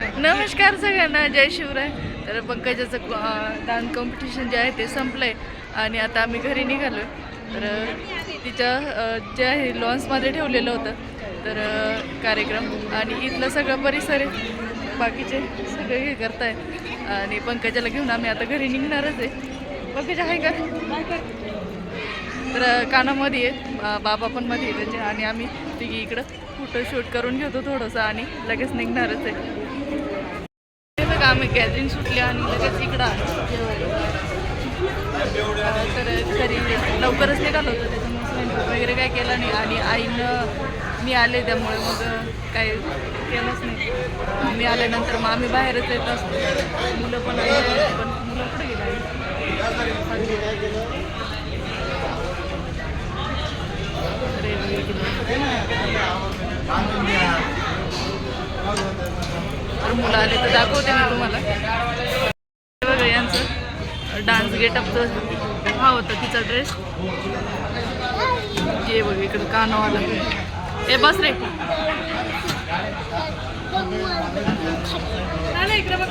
नमस्कार सगळ्यांना जय शिवराय. तर पंकजाचं डान्स कॉम्पिटिशन जे आहे ते संपलं आहे आणि आता आम्ही घरी निघालो तर तिच्या जे आहे लॉन्समध्ये ठेवलेलं होतं. तर कार्यक्रम आणि इथलं सगळं परिसर आहे. बाकीचे सगळे हे करताय. आणि पंकजाला घेऊन आम्ही आता घरी निघणारच आहे. पंकजा आहे का तर कानामध्ये आहे. बाबा पण मध्ये त्याचे. आणि आम्ही तिघी इकडं फोटोशूट करून घेतो थोडंसं आणि लगेच निघणारच आहे. आम्ही गॅदरिंग सुटली आणि लगेच इकडं आलो. तर तरी लवकरच निघालो होतो त्याच्यामुळे स्वयंपाक वगैरे काय केला नाही. आणि आईनं मी आले त्यामुळे मग काय केलंच नाही. मी आल्यानंतर मग आम्ही बाहेरच येत असतो. मुलं पण आले पण मुलं कुठे गेले तर मुलं आले तर दाखवते मी तुम्हाला. बघा यांचं डान्स गेटअपचं हा होता तिचा ड्रेस ये बघ इकडं कानावाला. ए बस रे. इकडे बघ.